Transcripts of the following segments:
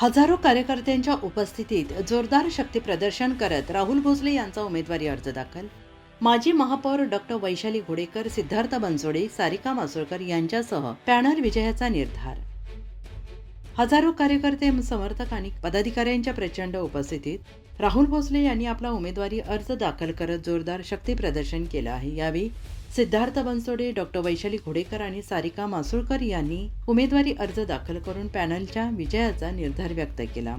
हजारो कार्यकर्त्यांच्या उपस्थितीत जोरदार शक्ती प्रदर्शन करत राहुल भोसले यांचा उमेदवारी अर्ज दाखल. माजी महापौर डॉक्टर वैशाली घोडेकर सिद्धार्थ बनसोडे सारिका मासोळकर यांच्यासह पॅनल विजयाचा निर्धार. हजारो कार्यकर्ते समर्थक आणि पदाधिकाऱ्यांच्या प्रचंड उपस्थितीत राहुल भोसले यांनी आपला उमेदवारी अर्ज दाखल करत जोरदार शक्ती प्रदर्शन केलं आहे. यावेळी सिद्धार्थ बनसोडे डॉक्टर वैशाली घोडेकर आणि सारिका मासुळकर यांनी उमेदवारी अर्ज दाखल करून पॅनलच्या विजयाचा निर्धार व्यक्त केला.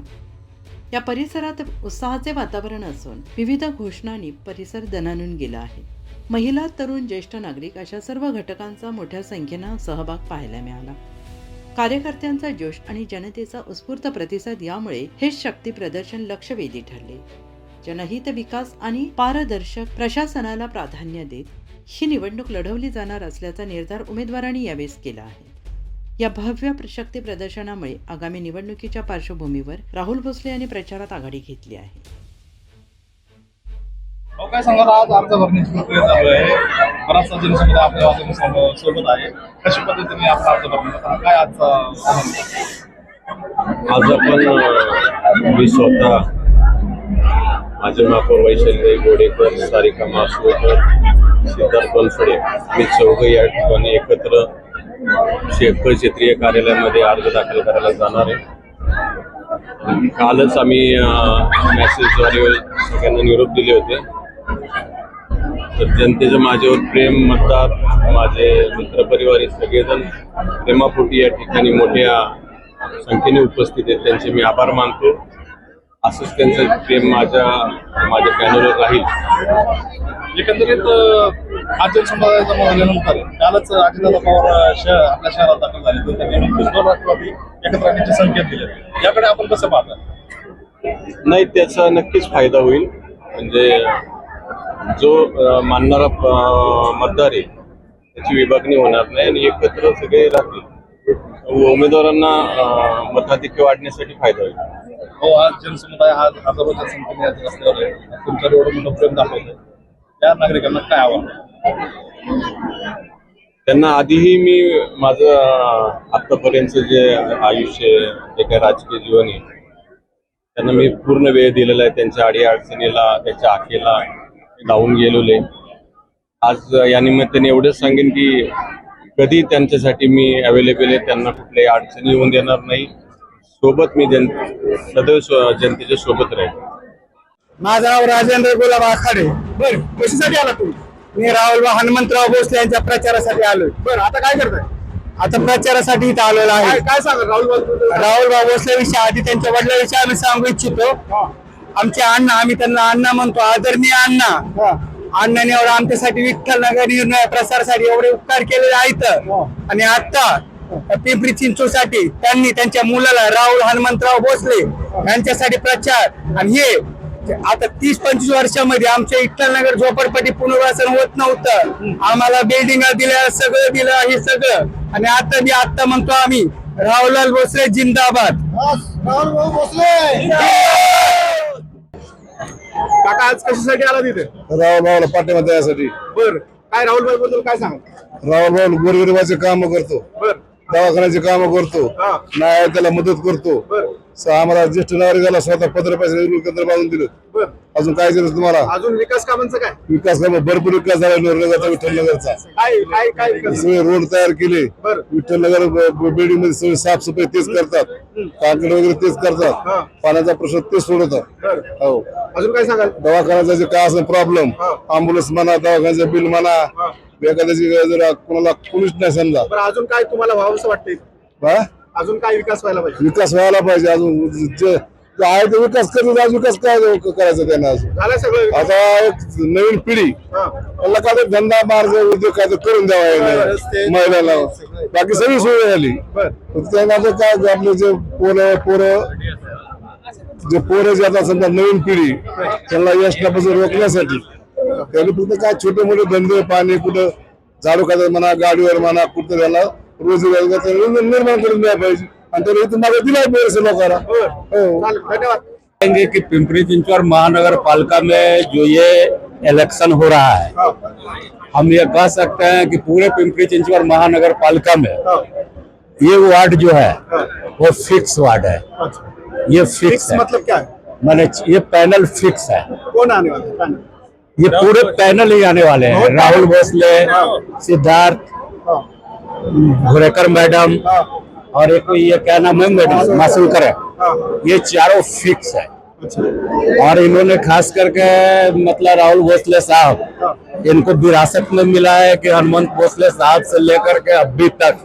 या परिसरात उत्साहाचे वातावरण असून विविध घोषणांनी परिसर दणानून गेला आहे. महिला तरुण ज्येष्ठ नागरिक अशा सर्व घटकांचा मोठ्या संख्येनं सहभाग पाहायला मिळाला. कार्यकर्त्यांचा जोश आणि जनतेचा उत्स्फूर्त प्रतिसाद यामुळे हे शक्ती प्रदर्शन लक्षवेधी ठरले. जनहित विकास आणि पारदर्शक प्रशासनाला प्राधान्य देत ही निवडणूक लढवली जाणार असल्याचा निर्धार उमेदवारांनी यावेळेस केला आहे. या भव्य शक्ती प्रदर्शनामुळे आगामी निवडणुकीच्या पार्श्वभूमीवर राहुल भोसले यांनी प्रचारात आघाडी घेतली आहे. हो, काय सांगाल आज अर्ज भरण्याची प्रक्रिया चालू आहे. बराचसा जनसमुदाय आपल्या बाजूने सोबत आहे. कशा पद्धतीने आपला अर्ज भरण्याचा काय आजचा संबंध? आज आपण मी स्वतः माझे महापौर वैशल्य गोडेकर सारिका मासोकर सिद्धार्थ बनसोडे मी चौघ या ठिकाणी एकत्र शेखर क्षेत्रीय कार्यालयामध्ये अर्ज दाखल करायला जाणार आहे. कालच आम्ही मेसेजद्वारे सगळ्यांना निरोप दिले होते. तर जनतेचं माझ्यावर प्रेम मतदार माझे मित्रपरिवार सगळेजण प्रेमापोटी या ठिकाणी मोठ्या संख्येने उपस्थित आहेत. त्यांचे मी आभार मानतो. असंच त्यांचं प्रेम माझ्या माझ्या पॅनलवर राहील. एकंदरीत आज जनसमुदायाचा झाल्यानंतर कालच अजितदादा पवार शहर आपल्या शहरात दाखल झाले तर त्यांनी राष्ट्रवादी एकत्र राहण्याचे संकेत दिले. याकडे आपण कसं पाहता? नाही त्याचा नक्कीच फायदा होईल. म्हणजे जो मानणारा मतदार आहे त्याची विभागणी होणार नाही आणि एकत्र सगळे राहतील. उमेदवारांना मताधिक्य वाढण्यासाठी फायदा होईल. हो आज जनसमुदाय आज हजारोच्या संख्येने आज रस्त्यावर आहे. तुमच्यावर एवढं मोठं प्रेम दाखवतंय. त्या नागरिकांना काय आव्हान? त्यांना आधीही मी माझं आत्तापर्यंतचं जे आयुष्य आहे, जे काही राजकीय जीवन आहे त्यांना मी पूर्ण वेळ दिलेला आहे. त्यांच्या अडी अडचणीला त्यांच्या आखेला धावून गेलेले आज या निमित्ताने एवढंच सांगेन की कधी त्यांच्यासाठी मी अवेलेबल आहे त्यांना कुठल्याही अडचणी येऊन देणार नाही. सोबत मी जन सदैव स्व- जनतेच्या सोबत राहील. माझं नाव राजेंद्र गुलाब आखाडे. बर कशासाठी आला तू मी राहुल हनुमंतराव भोसले यांच्या प्रचारासाठी आलोय. बर आता काय करताय? आता प्रचारासाठी इथं आलेलो आहे. काय काय सांगा राहुल राहुल भाऊ भोसले आधी त्यांच्या वडिलांविषयी आम्ही सांगू इच्छितो. आमचे अण्णा आम्ही त्यांना अण्णा म्हणतो आदरणीय अण्णा. अण्णाने एवढं आमच्यासाठी विठ्ठल नगर निर्णय प्रसारासाठी एवढे उपकार केलेले आहेत. आणि आता पिंपरी चिंचवडसाठी त्यांनी त्यांच्या मुलाला राहुल हनुमंतराव भोसले यांच्यासाठी प्रचार. आणि हे आता तीस पंचवीस वर्षामध्ये आमच्या विठ्ठलनगर झोपडपट्टी पुनर्वसन होत नव्हतं. आम्हाला बिल्डिंग दिल्या सगळं दिलं हे सगळं. आणि आता मी आता म्हणतो आम्ही राहुलाल भोसले जिंदाबाद. काका आज कशासाठी आला तिथे? राहुल भाऊला पाठिंबा यासाठी बर. काय राहुल भाई बद्दल काय सांगा राहुल भाऊ गोरगरिबाचे काम करतो. बर. दवाखान्याचे काम करतो. हा. न्याय त्याला मदत करतो. बर. आम्हाला ज्येष्ठ नागरिकाला स्वतः पंधरा पैसे केंद्र बांधून दिलं. बर. अजून काय दिलं तुम्हाला? अजून विकास कामांचं काय? विकास काम भरपूर विकास झाला नगरचा विठ्ठल नगरचा काय काय काय विकास? सगळे रोड तयार केले. बर. विठ्ठल नगर बिल्डिंगमध्ये सगळी साफसफाई तेच करतात. कांकड वगैरे तेच हा. करतात पाण्याचा प्रश्न तेच सोडवतात. बर. हो. अजून काय सांगाल? दवाखान्याचा जे काय असेल प्रॉब्लेम हा. अँब्युलन्स म्हणा दवाखान्याचं बिल म्हणा हा. एखाद्याची जर कोणाला कोणीच नाही समजा. बरं अजून काय तुम्हाला व्हावंसं वाटतंय? हा? अजून काय विकास व्हायला पाहिजे? विकास व्हायला पाहिजे. अजून जे आहे ते विकास करतो आज विकास काय करायचा त्यांना अजून? झालं सगळं विकास? आता एक नवीन पिढी. हा. त्यांना काय धंदा मार्ग उद्योग काय करून द्यावा रस्ते, याने महिलांना बाकी सगळी सोय झाली. बर. फक्त त्यांना आता काय आपले जे पोरं पोरं जे पोरं जे आता समजा नवीन पिढी त्यांना यशनापासून रोखण्यासाठी त्यांनी फक्त काय छोटे मोठे धंदे पाणी कुठं झाडू खात्यात म्हणा गाडीवर म्हणा कुठं त्यांना रोजगार निर्माण करून द्यायला पाहिजे. आणि मागे लोकांना हो धन्यवाद। कहेंगे कि पिंपरी चिंचवड महानगर पालिका में जो ये इलेक्शन हो रहा है हम ये कह सकते हैं कि पूरे पिंपरी चिंचवड महानगर पालिका में ये वार्ड जो है वो फिक्स वार्ड है। अच्छा. ये फिक्स है। मतलब क्या है? मैंने ये पैनल फिक्स है। कौन आने वाला है? ये पूरे पैनल ही आने वाले हैं। राहुल भोसले सिद्धार्थ घोरेकर मैडम और एक ये क्या नाम है मैडम मासुलकर है ये चारों फिक्स है। और इन्होंने खास करके मतलब राहुल भोसले साहब इनको विरासत में मिला है कि हनुमंत भोसले साहब से लेकर के अभी तक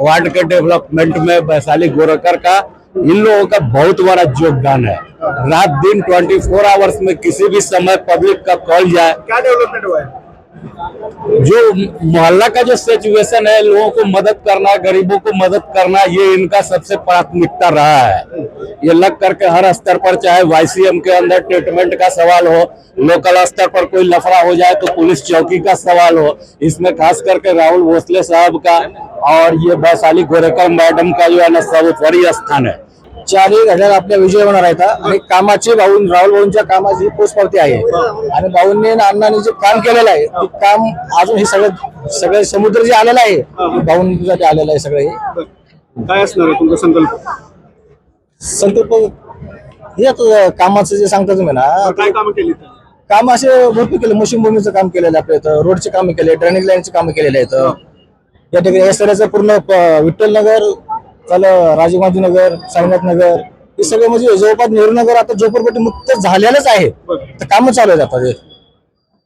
वार्ड के डेवलपमेंट में वैशाली गोरकर का इन लोगों का बहुत बड़ा योगदान है। रात दिन 24 फोर आवर्स में किसी भी समय पब्लिक का कॉल जाए। क्या डेवलपमेंट हुआ है? जो मोहल्ला का जो सिचुएशन है, लोगों को मदद करना, गरीबों को मदद करना, ये इनका सबसे प्राथमिकता रहा है। ये लग करके हर स्तर पर, चाहे वाईसीएम के अंदर ट्रीटमेंट का सवाल हो लोकल स्तर पर कोई लफड़ा हो जाए तो पुलिस चौकी का सवाल हो। इसमें खास करके राहुल भोसले साहब का और ये वैशाली गोरेकर मैडम का जो है ना सर्वोपरि स्थान है। चारही घड्याळ आपल्या विजय होणार आहेत आणि कामाची भाऊ राहुल भाऊंच्या कामाची पोचपावती आहे. आणि भाऊंनी अण्णांनी जे काम केलेलं आहे ते काम अजून हे सगळं सगळे समुद्र जे आलेलं आहे ते भाऊंसाठी आलेलं आहे सगळं हे. काय असणार आहे तुमचा संकल्प? संकल्प हे आता कामाचं जे सांगता तुम्ही ना काय काम केली काम असे भरपूर केले भूमीचं काम केलेलं आहे आपल्या इथं रोडचे काम केले ड्रेनेज लाईनचे काम केलेले आहेत. या ठिकाणी या सगळ्याचं पूर्ण प- विठ्ठल नगर चालं राजीव गांधी नगर साईनाथ नगर हे सगळे म्हणजे जवळपास नेहरू नगर आता झोपडपट्टी मुक्त झालेलंच आहे तर कामं चालू आहेत आता